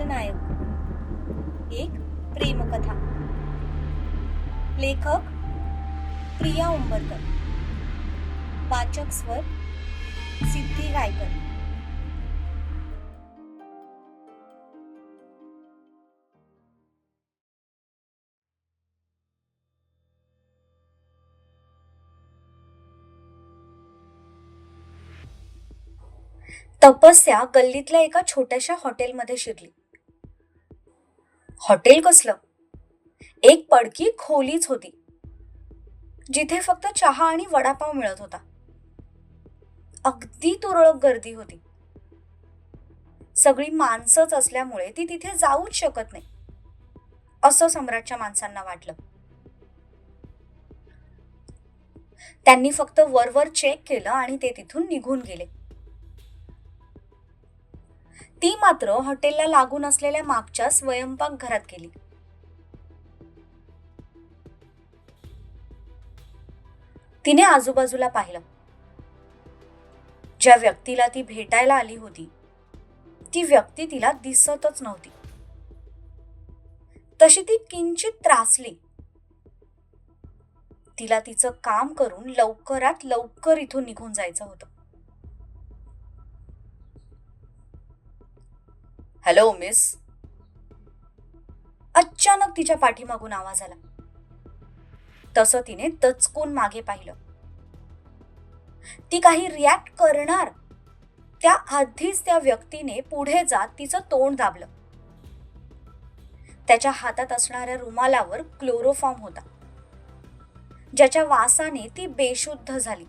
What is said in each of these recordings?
खलनायक एक प्रेमकथा. लेखक प्रिया उंबरकर. वाचक स्वर सिद्धी गायकर. तपस्या गल्लीतल्या एका छोट्याशा हॉटेलमध्ये शिरली. हॉटेल कसलं? एक पडकी खोलीच होती. जिथे फक्त चहा आणि वडापाव मिळत होता. अगदी तुरळक गर्दी होती. सगळी माणसंच असल्यामुळे ती तिथे जाऊच शकत नाही. असं सम्राटच्या माणसांना वाटलं. त्यांनी फक्त वरवर चेक केलं आणि ते तिथून निघून गेले. ती मात्र हॉटेलला लागून असलेल्या मागच्या स्वयंपाक घरात गेली. तिने आजूबाजूला पाहिलं. ज्या व्यक्तीला ती भेटायला आली होती ती व्यक्ती तिला दिसतच नव्हती. तशी ती किंचित त्रासली. तिला तिचं काम करून लवकरात लवकर इथून निघून जायचं होतं. हॅलो मिस अचानक तिच्या पाठीमागून आवाज आला. तसं तिने तचकून मागे पाहिलं. ती काही रिॲक्ट करणार. त्या आधीच त्या व्यक्तीने पुढे जात तिचं तोंड दाबलं. त्याच्या हातात असणाऱ्या रुमालावर क्लोरोफॉर्म होता. ज्याच्या वासाने ती बेशुद्ध झाली.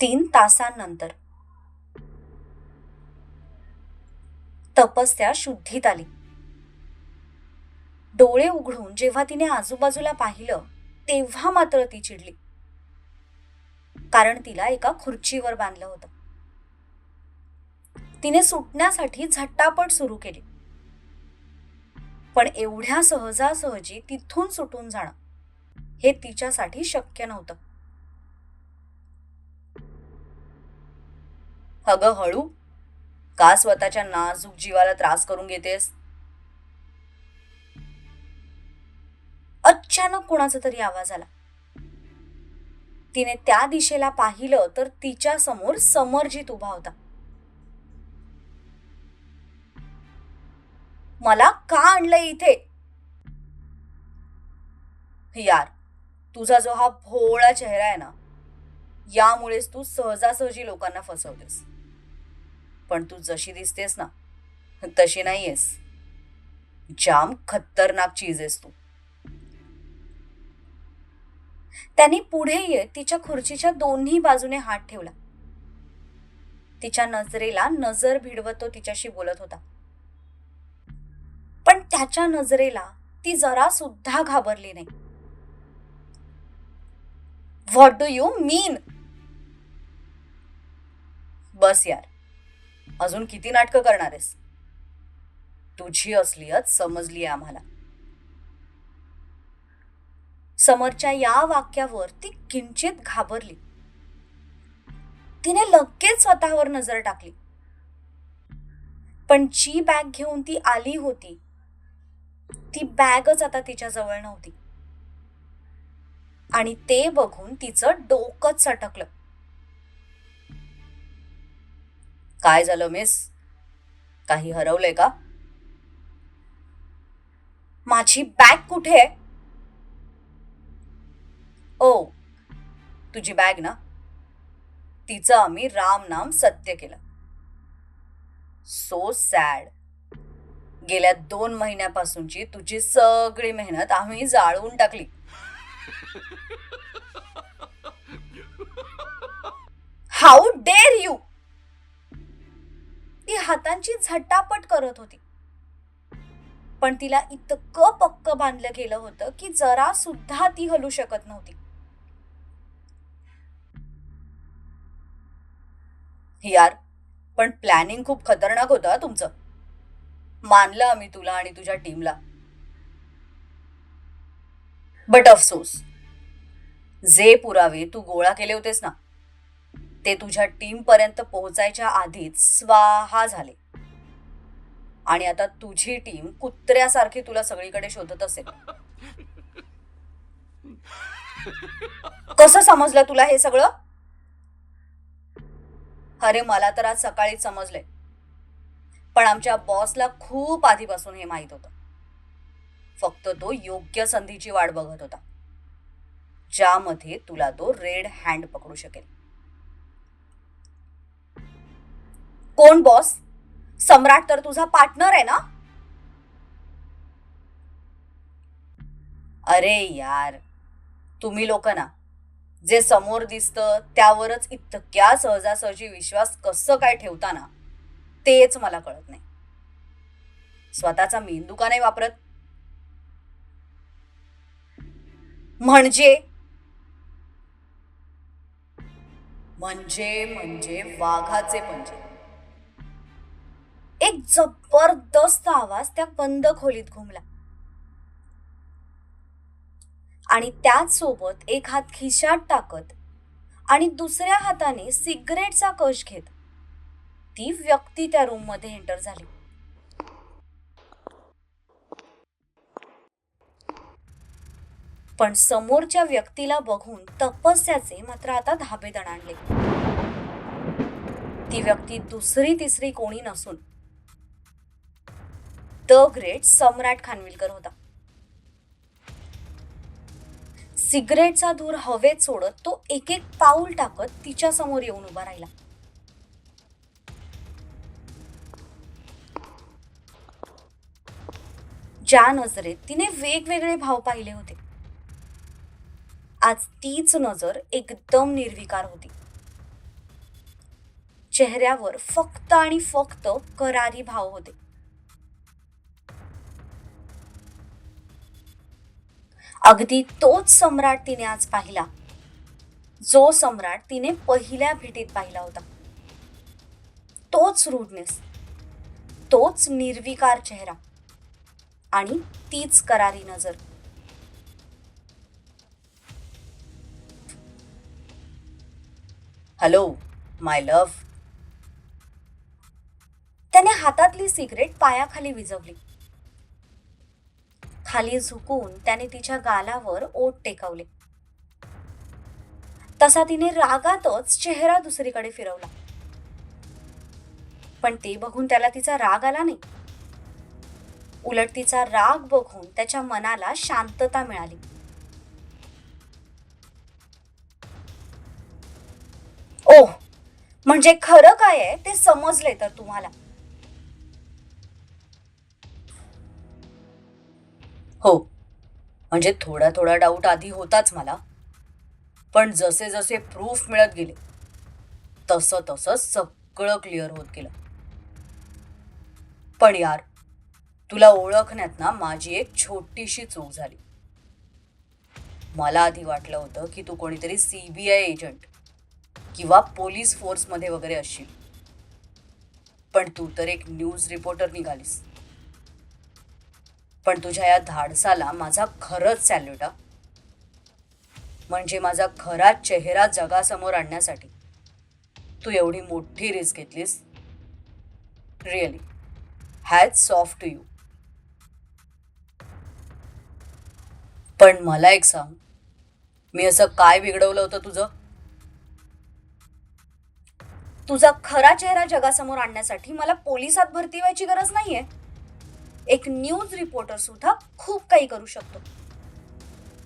तीन तासांनंतर. तपस्या शुद्धीत आली. डोळे उघडून जेव्हा तिने आजूबाजूला पाहिलं तेव्हा मात्र ती चिडली. कारण तिला एका खुर्चीवर बांधलं होतं. तिने सुटण्यासाठी झट्टापट सुरू केली. पण एवढ्या सहजासहजी तिथून सुटून जाणं हे तिच्यासाठी शक्य नव्हतं. अगं हळू? का स्वतःच्या नाजूक जीवाला त्रास करून घेतेस? अचानक कोणाचा तरी आवाज आला. तिने त्या दिशेला पाहिलं तर तिच्या समोर समरजित उभा होता. मला का आणलंय इथे? यार तुझा जो हा भोळा चेहरा आहे ना यामुळेच तू सहजासहजी लोकांना फसवतेस. पण तू जशी दिसतेस ना तशी नाहीयेस. जाम खतरनाक चीज आहेस तू. त्यांनी पुढे येत तिच्या खुर्चीच्या दोन्ही बाजूने हात ठेवला. तिच्या नजरेला नजर भिडवत तो तिच्याशी बोलत होता. पण त्याच्या नजरेला ती जरा सुद्धा घाबरली नाही. व्हॉट डू यू मीन बस यार. अजून किती नाटकं करणार आहेस? तुझी असलीयत समजली आहे आम्हाला. समरच्या या वाक्यावर ती किंचित घाबरली. तिने लगेच स्वतःवर नजर टाकली. पण जी बॅग घेऊन ती आली होती ती बॅगच आता तिच्या जवळ नव्हती. आणि ते बघून तिचं डोकंच सटकलं. काय झालं मिस काही हरवलंय का? माझी बॅग कुठे आहे? ओ तुझी बॅग ना? तिचं आम्ही राम नाम सत्य केलं. सो सॅड गेल्या दोन महिन्यापासूनची तुझी सगळी मेहनत आम्ही जाळून टाकली. हाऊ डेअर यू ती हातांची झटापट करत होती. पण तिला इतकं पक्क बांधलं गेलं होतं की जरा सुद्धा ती हलू शकत नव्हती. यार पण प्लॅनिंग खूप खतरनाक होतं तुमचं. मानलं आम्ही तुला आणि तुझ्या टीमला बट अफसोस जे पुरावे तू गोळा केले होतेस ना ते तुझ्या टीम पर्यंत पोहोचायच्या आधीच स्वाहा झाले. आणि आता तुझी टीम कुत्र्यासारखी तुला सगळीकडे शोधत असेल. कसं समजलं तुला हे सगळं? अरे मला तर आज सकाळीच समजलंय. पण आमच्या बॉसला खूप आधीपासून हे माहीत होतं. फक्त तो योग्य संधीची वाट बघत होता. ज्यामध्ये तुला तो रेड हँड पकडू शकेल. कोण बॉस सम्राट तर तुझा पार्टनर आहे ना? अरे यार तुम्ही लोक ना जे समोर दिसतं त्यावरच इतक्या सहजासहजी विश्वास कसं काय ठेवता ना तेच मला कळत नाही. स्वतःचा मेंदू का नाही वापरत? म्हणजे? म्हणजे म्हणजे वाघाचे म्हणजे एक जबरदस्त आवाज त्या बंद खोलीत घुमला. आणि त्याच सोबत एक हात खिशात टाकत आणि दुसऱ्या हाताने सिगरेटचा कश घेत ती व्यक्ती त्या रूममध्ये एंटर झाली. पण समोरच्या व्यक्तीला बघून तपस्याचे मात्र आता धाबे दणाणले ती व्यक्ती दुसरी तिसरी कोणी नसून द ग्रेट सम्राट खानविलकर होता. सिगरेटचा धूर हवेत सोडत तो एक एक पाऊल टाकत तिच्या समोर येऊन उभा राहिला. ज्या नजरेत तिने वेगवेगळे भाव पाहिले होते. आज तीच नजर एकदम निर्विकार होती. चेहऱ्यावर फक्त आणि फक्त करारी भाव होते. अगदी तोच सम्राट तिने आज पाहिला. जो सम्राट तिने पहिल्या भेटीत पाहिला होता. तोच रूडनेस तोच निर्विकार चेहरा आणि तीच करारी नजर. हॅलो माय लव्ह त्याने हातातली सिगरेट पायाखाली विझवली. खाली झुकून त्याने तिच्या गालावर ओट टेकवले. तसा तिने रागातच चेहरा दुसरीकडे फिरवला. पण ते बघून त्याला तिचा राग आला नाही. उलट तिचा राग बघून त्याच्या मनाला शांतता मिळाली. ओ म्हणजे खरं काय आहे ते समजले तर तुम्हाला. हो. म्हणजे थोडा थोडा डाऊट आधी होताच मला. पण जसे जसे प्रूफ मिळत गेले तसं तसं सगळं क्लिअर होत गेलं. पण यार तुला ओळखण्यात ना माझी एक छोटीशी चूक झाली. मला आधी वाटलं होतं की तू कोणीतरी सीबीआय एजंट किंवा पोलीस फोर्समध्ये वगैरे असशील. पण तू तर एक न्यूज रिपोर्टर निघालीस. पण तुझ्या या धाडसाला माझा खरंच सॅल्यूट हा. म्हणजे माझा खरा चेहरा जगासमोर आणण्यासाठी. तू एवढी मोठी रिस्क घेतलीस? Really has soft to you पण मला एक सांग. मी असं काय बिघडवलं होतं तुझं? तुझा खरा चेहरा जगासमोर आणण्यासाठी मला पोलिसात भरती व्हायची गरज नाहीये? एक न्यूज रिपोर्टर सुद्धा खूप काही करू शकतो.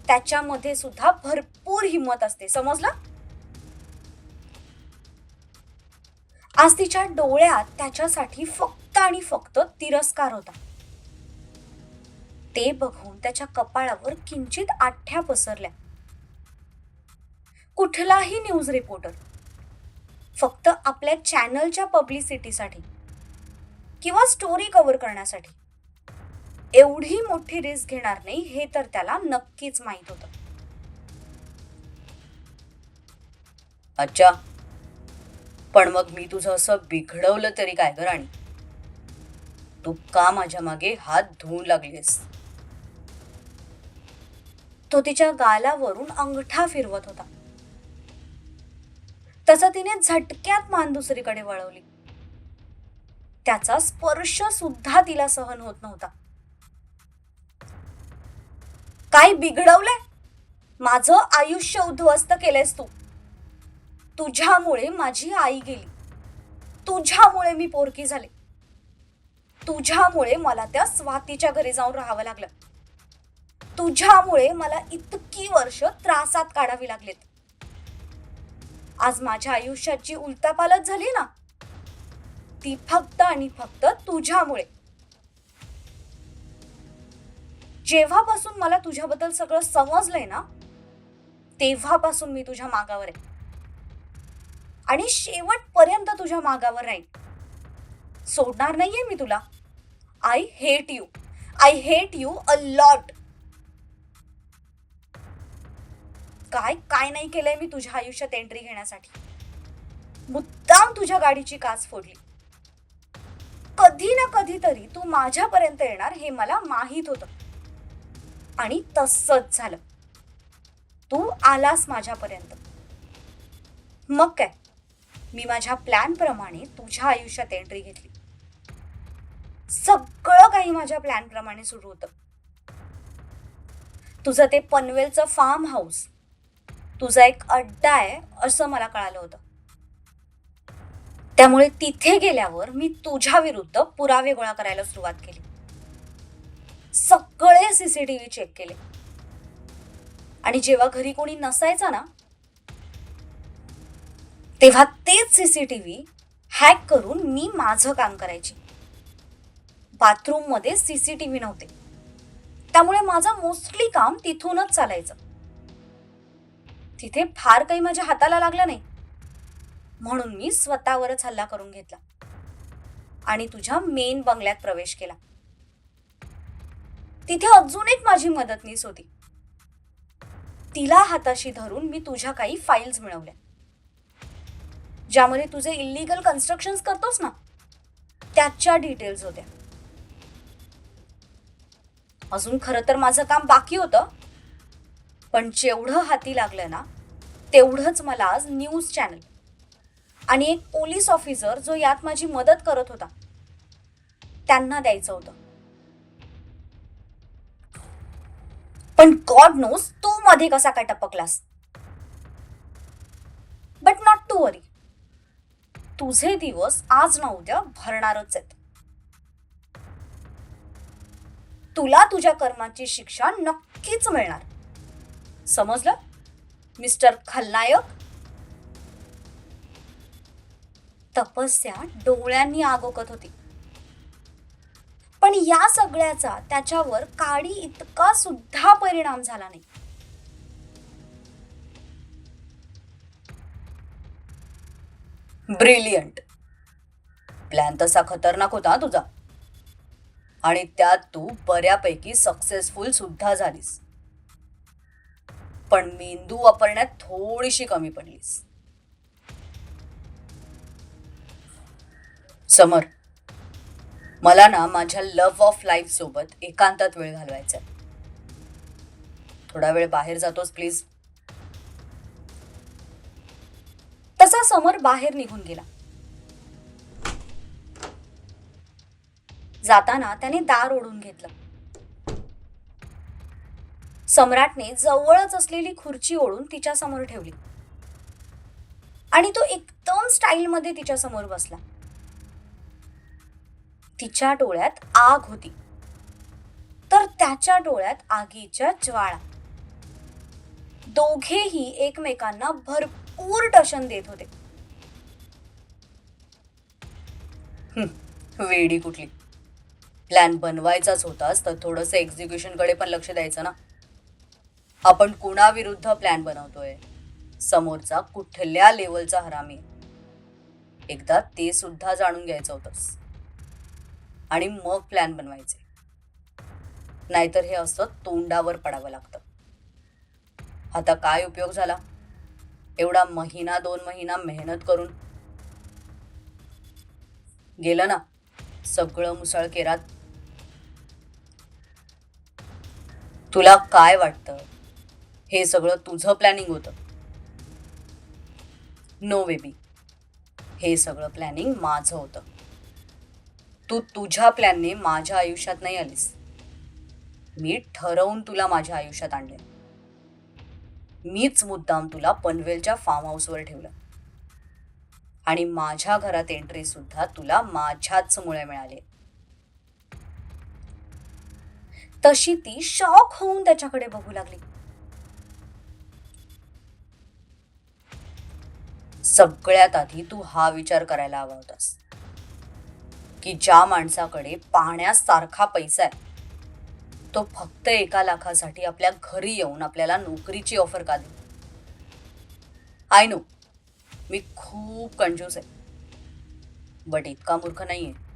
त्याच्यामध्ये सुद्धा भरपूर हिंमत असते. समजलं? आज तिच्या डोळ्यात त्याच्यासाठी फक्त आणि फक्त तिरस्कार होता. ते बघून त्याच्या कपाळावर किंचित आठ्या पसरल्या. कुठलाही न्यूज रिपोर्टर फक्त आपल्या चॅनलच्या पब्लिसिटीसाठी किंवा स्टोरी कव्हर करण्यासाठी एवढी मोठी रिस्क घेणार नाही हे तर त्याला नक्कीच माहीत होतं. अच्छा. पण मग मी तुझं असं बिघडवलं तरी काय ग राणी? तू का माझ्या मागे हात धुवून लागलीस तो तिच्या गालावरून अंगठा फिरवत होता. तसं तिने झटक्यात मान दुसरीकडे वळवली. त्याचा स्पर्श सुद्धा तिला सहन होत नव्हता. काय बिघडवलंय? माझं आयुष्य उद्ध्वस्त केलंयस तू. तुझ्यामुळे माझी आई गेली. तुझ्यामुळे मी पोरकी झाले. तुझ्यामुळे मला त्या स्वातीच्या घरी जाऊन राहावं लागलं. तुझ्यामुळे मला इतकी वर्ष त्रासात काढावी लागलेत. आज माझ्या आयुष्याची उलटापालट झाली ना? ती फक्त आणि फक्त तुझ्यामुळे. जेव्हापासून मला तुझ्याबद्दल सगळं समजलंय ना तेव्हापासून मी तुझ्या मागावर आहे. आणि शेवटपर्यंत तुझ्या मागावर राहील सोडणार नाहीये मी तुला. I hate you I hate you a lot काय काय नाही केलंय मी तुझ्या आयुष्यात एंट्री घेण्यासाठी? मुद्दाम तुझ्या गाडीची काच फोडली. कधी ना कधीतरी तू माझ्यापर्यंत येणार हे मला माहीत होतं. आणि तसंच झालं. तू आलास माझ्यापर्यंत. मग काय? मी माझ्या प्लॅन प्रमाणे तुझ्या आयुष्यात एंट्री घेतली. सगळं काही माझ्या प्लॅन प्रमाणे सुरू होतं. तुझं ते पनवेलचं फार्म हाऊस तुझा एक अड्डा आहे असं मला कळालं होतं. त्यामुळे तिथे गेल्यावर मी तुझ्या विरुद्ध पुरावे गोळा करायला सुरुवात केली. सगळे सीसीटीव्ही चेक केले. आणि जेव्हा घरी कोणी नसायचा ना तेव्हा तेच सीसीटीव्ही हॅक करून मी माझं काम करायची. बाथरूममध्ये सीसीटीव्ही नव्हते. त्यामुळे माझं मोस्टली काम तिथूनच चालायचं. तिथे फार काही माझ्या हाताला लागलं नाही. म्हणून मी स्वतःवरच हल्ला करून घेतला. आणि तुझ्या मेन बंगल्यात प्रवेश केला. तिथे अजून एक माझी मदतनीस होती. तिला हाताशी धरून मी तुझ्या काही फाईल्स मिळवल्या. ज्यामध्ये तुझे इलिगल कन्स्ट्रक्शन करतोस ना त्याच्या डिटेल्स होत्या. अजून खरं तर माझं काम बाकी होतं पण जेवढं हाती लागलं ना तेवढंच मला आज न्यूज चॅनल आणि एक पोलीस ऑफिसर जो यात माझी मदत करत होता त्यांना द्यायचं होतं. पण गॉड नोस तू मध्ये कसा काय टपकलास. बट नॉट टू वरी तुझे दिवस आज ना उद्या भरणारच आहेत. तुला तुझ्या कर्माची शिक्षा नक्कीच मिळणार. समजलं? मिस्टर खलनायक? तपस्या डोळ्यांनी आगोकत होती. पण या सगळ्याचा त्याच्यावर काडी इतका सुद्धा परिणाम झाला नाही. ब्रिलियंट प्लॅन तसा खतरनाक होता तुझा. आणि त्यात तू बऱ्यापैकी सक्सेसफुल सुद्धा झालीस. पण मेंदू वापरण्यात थोडीशी कमी पडलीस. समर मला ना माझ्या लव्ह ऑफ लाईफ सोबत एकांतात वेळ घालवायचा थोडा वेळ बाहेर जातोस प्लीज तसा समर बाहेर निघून गेला. जाताना त्याने दार ओढून घेतलं. सम्राटने जवळच असलेली खुर्ची ओढून तिच्या समोर ठेवली. आणि तो एकदम स्टाईल मध्ये तिच्या समोर बसला. तिच्या डोळ्यात आग होती. तर त्याच्या डोळ्यात आगीच्या ज्वाळा. दोघेही एकमेकांना भरपूर टशन देत होते. वेडी कुठली. प्लॅन बनवायचाच होताच तर थोडंसं एक्झिक्युशनकडे पण लक्ष द्यायचं ना. आपण कुणाविरुद्ध प्लॅन बनवतोय? समोरचा कुठल्या लेवलचा हरामी? एकदा ते सुद्धा जाणून घ्यायचं होतंस आणि मग प्लॅन बनवायचे. नाहीतर हे असं तोंडावर पडावं लागतं. आता काय उपयोग झाला? एवढा महिना दोन महिना मेहनत करून. गेलं ना? सगळं मुसळ केरात. तुला काय वाटतं? हे सगळं तुझं प्लॅनिंग होतं. नो बेबी हे सगळं प्लॅनिंग माझं होतं. तू तुझ्या प्लॅनने माझ्या आयुष्यात नाही आलीस. मी ठरवून तुला माझ्या आयुष्यात आणले मीच मुद्दाम तुला पनवेलच्या फार्म हाऊसवर ठेवलं. आणि माझ्या घरात एंट्री सुद्धा तुला माझ्याच मुळे मिळाली. तशी ती शॉक होऊन त्याच्याकडे बघू लागली. सगळ्यात आधी तू हा विचार करायला हवा होतास. की ज्या माणसाकडे पाहण्यासारखा पैसा आहे तो फक्त एका लाखासाठी आपल्या घरी येऊन आपल्याला नोकरीची ऑफर का देईल? आय नो मी खूप कंजूस आहे. बट इतका मूर्ख नाही आहे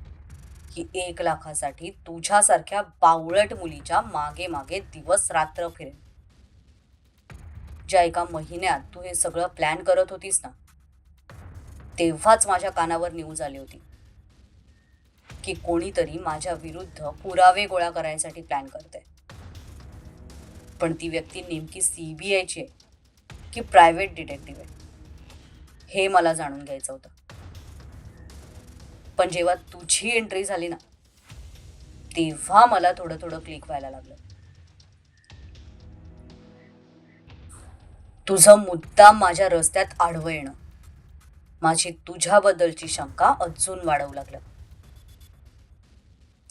की एक लाखासाठी तुझ्यासारख्या बावळट मुलीच्या मागे मागे दिवस रात्र फिरेन ज्या एका महिन्यात तू हे सगळं प्लॅन करत होतीस ना तेव्हाच माझ्या कानावर न्यूज आली होती. की कोणीतरी माझ्या विरुद्ध पुरावे गोळा करायसाठी प्लॅन करते पण ती व्यक्ती नेमकी सीबीआयची आहे की प्रायव्हेट डिटेक्टिव्ह आहे? हे मला जाणून घ्यायचं होतं. पण जेव्हा तुझी एंट्री झाली ना तेव्हा मला थोडं थोडं क्लिक व्हायला लागलं. तुझं मुद्दाम माझ्या रस्त्यात आडवं येणं. माझी तुझ्याबद्दलची शंका अजून वाढवू लागलं.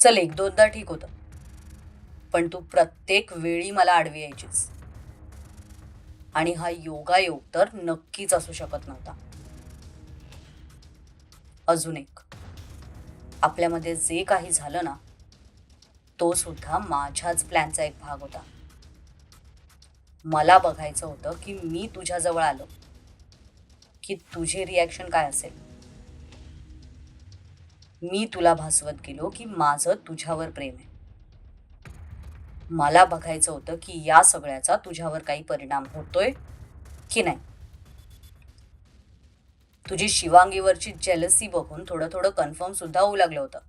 चल एक दोनदा ठीक होतं. पण तू प्रत्येक वेळी मला आडवी यायचीस. आणि हा योगायोग तर नक्कीच असू शकत नव्हता. अजून एक. आपल्यामध्ये जे काही झालं ना तो सुद्धा माझ्याच प्लॅनचा एक भाग होता. मला बघायचं होतं की मी तुझ्याजवळ आलो की तुझे रिॲक्शन काय असेल. मी तुला भासवत गेलो की माझं तुझ्यावर प्रेम आहे. मला बघायचं होतं की या सगळ्याचा तुझ्यावर काही परिणाम होतोय की नाही. तुझी शिवांगीवरची जेलसी बघून थोडं थोडं कन्फर्म सुद्धा होऊ लागलं होतं.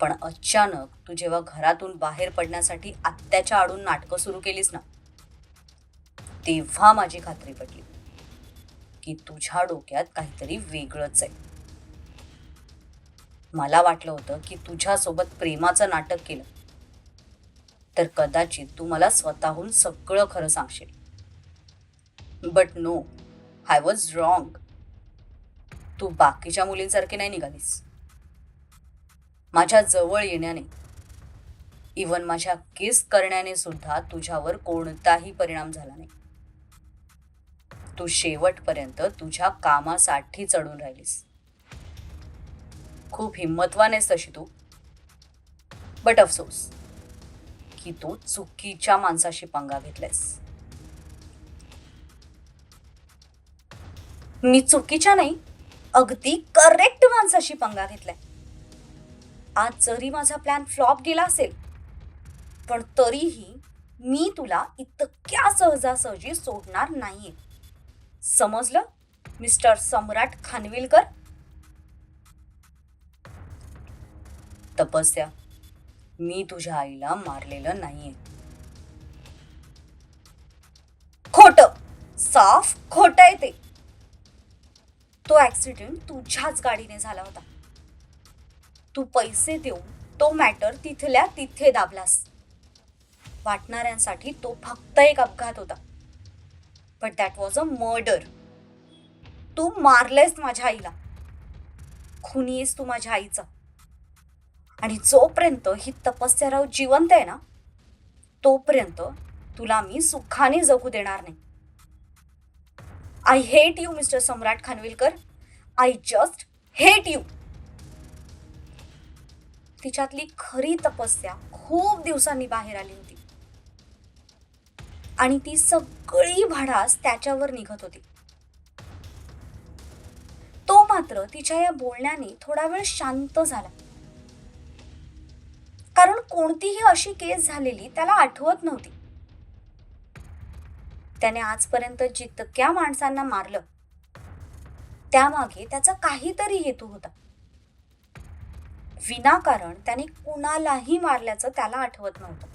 पण अचानक तू जेव्हा घरातून बाहेर पडण्यासाठी आत्याच्या आडून नाटकं सुरू केलीस ना तेव्हा माझी खात्री पटली की तुझ्या डोक्यात काहीतरी वेगळंच आहे. मला वाटलं होतं की तुझ्यासोबत प्रेमाचं नाटक केलं. तर कदाचित तू मला स्वतःहून सगळं खरं सांगशील. But no I was wrong तू बाकीच्या मुलींसारखी नाही निघालीस. माझ्या जवळ येण्याने इवन माझ्या किस करण्याने सुद्धा तुझ्यावर कोणताही परिणाम झाला नाही. तू शेवटपर्यंत तुझ्या कामासाठी चढून राहिलीस. खूप हिंमतवान तशी तू. बट अफसोस की तू चुकीच्या माणसाशी पंगा घेतलायस. मी चुकीच्या नाही अगदी करेक्ट माणसाशी पंगा घेतलाय. आज जरी माझा प्लॅन फ्लॉप गेला असेल पण तरीही मी तुला इतक्या सहजासहजी सोडणार नाहीये. समजलं? मिस्टर सम्राट खानविलकर? तपस्या. मी तुझ्या आईला मारलेलं नाहीये. खोट. साफ खोट आहे ते. तो ऍक्सिडेंट तुझ्याच गाडीने झाला होता. तू पैसे देऊन तो मॅटर तिथल्या तिथे दाबलास. वाटणाऱ्यांसाठी तो फक्त एक अपघात होता. But that was a murder तू मारलेस माझ्या आईला. खुनी आहेस तू माझ्या आईचा. आणि जोपर्यंत ही तपस्याराव जिवंत आहे ना तोपर्यंत तुला मी सुखाने जगू देणार नाही. I hate you mister Samrat Khanvilkar. I just hate you तिच्यातली खरी तपस्या खूप दिवसांनी बाहेर आली होती. आणि ती सगळी भाडास त्याच्यावर निघत होती. तो मात्र तिच्या या बोलण्याने थोडा वेळ शांत झाला. कारण कोणतीही अशी केस झालेली त्याला आठवत नव्हती. त्याने आजपर्यंत जितक्या माणसांना मारलं त्यामागे त्याचा काहीतरी हेतू होता. विनाकारण त्याने कुणालाही मारल्याचं त्याला आठवत नव्हतं.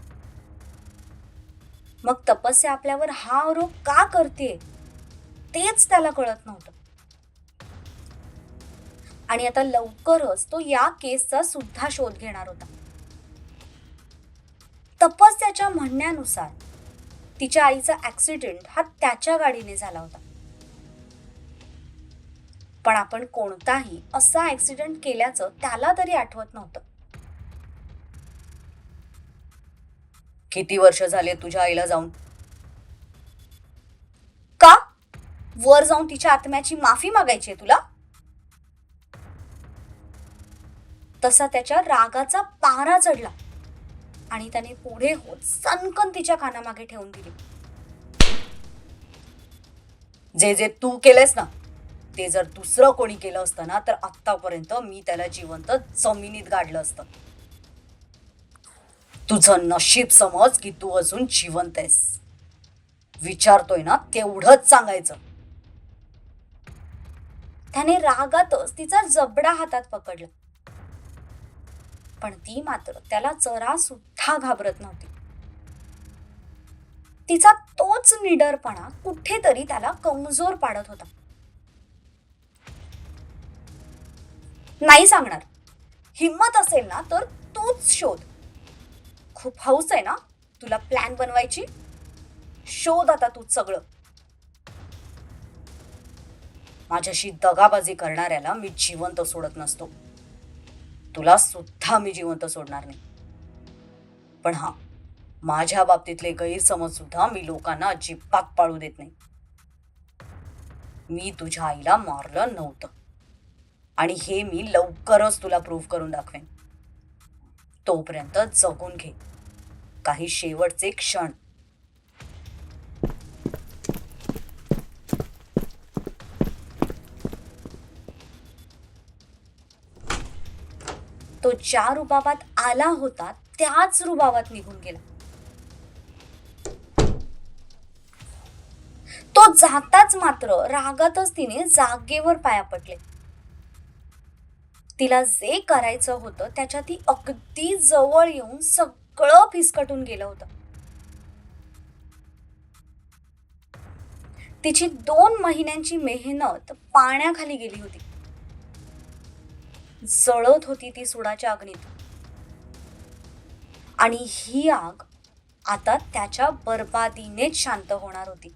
मग तपस्या आपल्यावर हा आरोप का करते तेच त्याला कळत नव्हतं. आणि आता लवकरच तो या केसचा सुद्धा शोध घेणार होता. तपस्याच्या म्हणण्यानुसार. तिच्या आईचा ऍक्सिडेंट हा त्याच्या गाडीने झाला होता. पण आपण कोणताही असा ऍक्सिडेंट केल्याचं त्याला तरी आठवत नव्हतं. किती वर्ष झाले तुझ्या आईला जाऊन? का? वर जाऊन तिच्या आत्म्याची माफी मागायची आहे तुला? तसा त्याच्या रागाचा पारा चढला. आणि त्याने पुढे होत सनकन तिच्या कानामागे ठेवून दिली. जे जे तू केलंयस ना ते जर दुसरं कोणी केलं असतं ना तर आतापर्यंत मी त्याला जिवंत जमिनीत गाडलं असतं. तुझं नशीब समज की तू अजून जिवंत आहेस. विचारतोय ना तेवढंच सांगायचं. त्याने रागातच तिचा जबडा हातात पकडला. पण ती मात्र त्याला जरा सुद्धा घाबरत नव्हती. तिचा तोच निडरपणा कुठेतरी त्याला कमजोर पाडत होता. नाही सांगणार. हिम्मत असेल ना तर तूच शोध. खूप हौस आहे ना तुला प्लॅन बनवायची? शोध आता तूच सगळं. माझ्याशी दगाबाजी करणाऱ्याला मी जिवंत सोडत नसतो. तुला सुद्धा मी जिवंत सोडणार नाही. पण हा माझ्या बाबतीतले गैरसमज सुद्धा मी लोकांना अजिबात पाळू देत नाही. मी तुझ्या आईला मारलं नव्हतं. आणि हे मी लवकरच तुला प्रूव्ह करून दाखवेन. तोपर्यंत जगून घे. काही शेवटचे क्षण तो ज्या रुबाबात आला होता त्याच रुबाबात निघून गेला. तो जाताच मात्र रागातच तिने जागेवर पाया पडले. तिला जे करायचं होतं त्याच्या ती अगदी जवळ येऊन सगळं फिसकटून गेलं होतं. तिची दोन महिन्यांची मेहनत पाण्याखाली गेली होती. जळत होती ती सुडाच्या अग्नीत. आणि ही आग आता त्याच्या बर्बादीनेच शांत होणार होती.